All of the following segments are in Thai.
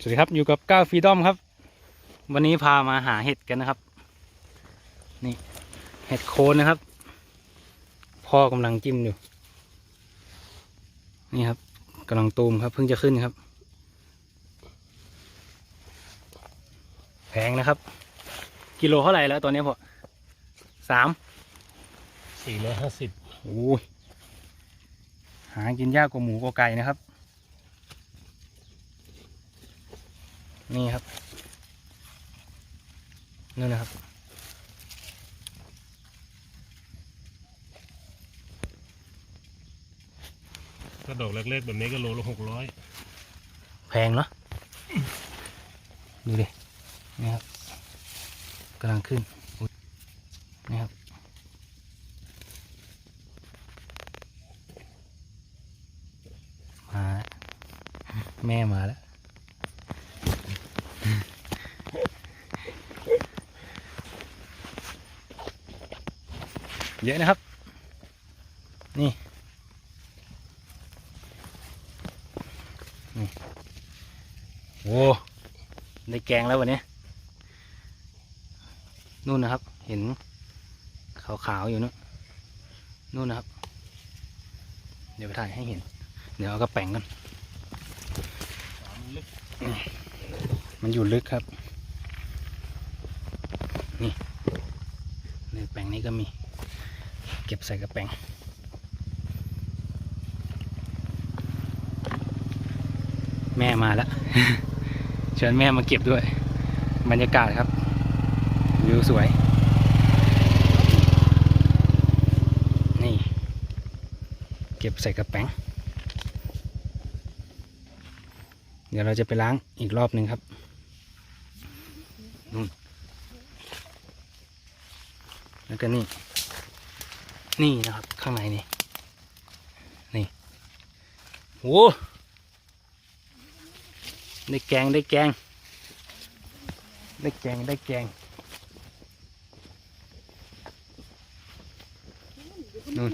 สวัสดีครับอยู่กับก้าวฟรีดอมครับ วันนี้พามาหาเห็ดกันนะครับ นี่เห็ดโคนนะครับ พ่อกำลังจิ้มอยู่ นี่ครับกำลังตูมครับ เพิ่งจะขึ้นครับแพงนะครับ กิโลเท่าไหร่แล้วตอนนี้พ่อสามสี่ร้อยห้าสิบโอ้ยหากินยากกว่าหมูกว่าไก่นะครับ นี่ครับนี่นนะครับ ถ้าดอกเล็กๆแบบนี้ก็โลละหกร้อยแพงเนาะดูดินี่ครับกำลังขึ้นอุ๊ยนี่ครับมาแล้วแม่มาแล้ว เยอะนะครับ นี่นี่โอ้ได้แกงแล้ววันนี้นู่นนะครับ เห็นขาวๆอยู่นู่นนู่นนะครับ เดี๋ยวไปถ่ายให้เห็น เดี๋ยวเอากระแป้งกันมันอยู่ลึกครับ นี่ในแปลงนี้ก็มี เก็บใส่กระแปงแม่มาแล้วเชิญแม่มาเก็บด้วย บรรยากาศครับ วิวสวย นี่ เก็บใส่กระแปงเดี๋ยวเราจะไปล้างอีกรอบหนึ่งครับนู่นแล้วก็นี่ นี่นะครับ ข้างในนี่ นี่โอ้ได้แกงได้แกง ได้แกงได้แกงนู่น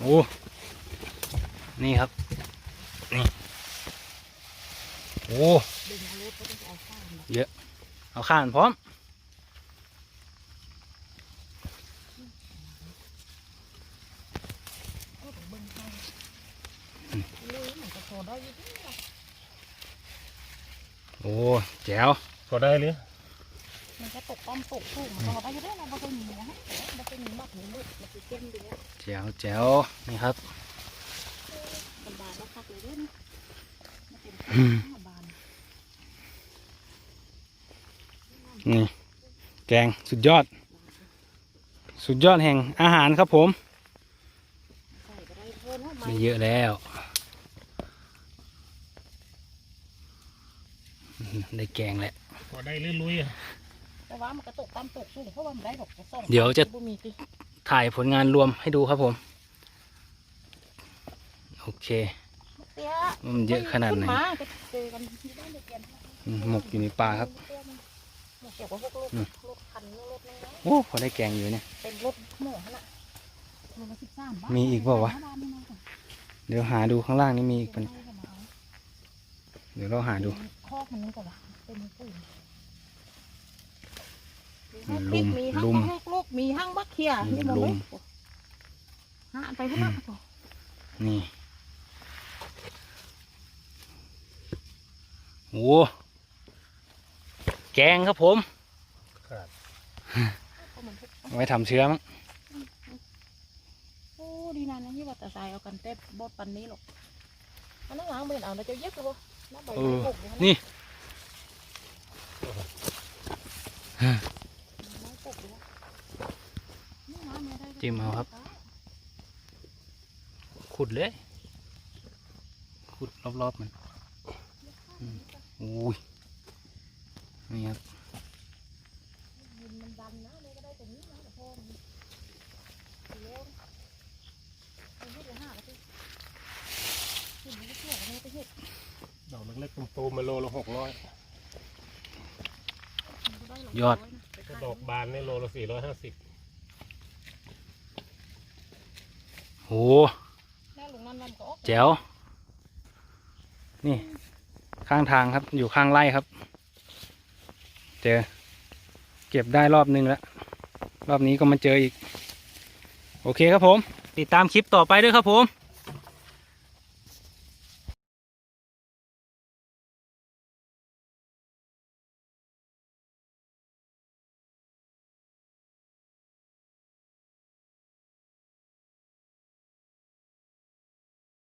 โอ้นี่ครับ นี่ โอ้เยอะ เอาข้านพร้อม โอ้แจ๋วพอได้เลยมันจะตกต้อมตกถูกมันก็ได้อยู่ได้เราไม่ต้องมีนะฮะมันเป็นมีมากหรือมืดมันจะเต็มอยู่เนี่ยแจ๋วแจ๋วนี่ครับมันบานแล้วคักเลยเด้นมันเป็นอืมห้าบานนี่แกงสุดยอด สุดยอดแห่งอาหารครับผมใส่ก็ได้เพิ่มเข้ามามีเยอะแล้วอืม ได้แกงแหละพอได้เรื่อยลุยๆอะแต่ว่ามันก็ตกต้อมตกสูงเพราะว่ามันได้ดอกกระส่งเดี๋ยวจะบ่มีติถ่ายผลงานรวมให้ดูครับผม โอเคเตี้ยว่ามันเยอะขนาดไหนขึ้มาก็เจอกันที่บ้านเด็กเรียนอืมหมกอยู่ในป่าครับหมกเกี่ยวกับพวกลูกอืมลูกคันลูกน้อยโอ้พอได้แกงอยู่เนี่ยๆเป็นรถหมูขนาดมันละสิบสามบาทมีอีกเปล่าวะบ้นนี่นะจ๊ะเดี๋ยวหาดูข้างล่างนี่มีอีกปะเนี่ยเดี๋ยวเราหาดูคอกมันนี่ก่อนวะเป็นปุ๋ยลุมมีทั้งลุมลูกลูกมีทั้งบักเขียอืมนี่หมดลุเลมยหาอันไปพุ่นนะนี่โอ้แกงครับผมขาดเอามันทุกเอาไว้ทำเชื้อมั้งโอ้ดีนานนะที่ว่าแต่ใส่เอากันเต็มบดปันนี้หรอกอันนั้นล้างเป็นเอาแล้วจะเย็บกันบ่น้าใบ เออนี่จิ้มเอาครับ ขุดเลย ขุดรอบๆมันอืมอุ้ยนี่ครับ ดินมันดันนะเลยก็ได้ตรงนี้นะแต่พอมันเร็วมันเฮ็ดเลยห้าแล้วสิเห็นมันก็เชื่อมันไปเฮ็ด ดอกเล็กๆตูมๆมาโลละหกร้อยมันก็ได้หลายยอดร้นะไปถ้าขายดอกบานนี่โลละสี่ร้อยห้าสิบโหแม่ลุงนั่นมันก็ออกแจ๋ว นี่ ข้างทางครับ อยู่ข้างไร่ครับ เจอ เก็บได้รอบนึงแล้ว รอบนี้ก็มาเจออีก โอเคครับผม ติดตามคลิปต่อไปด้วยครับผม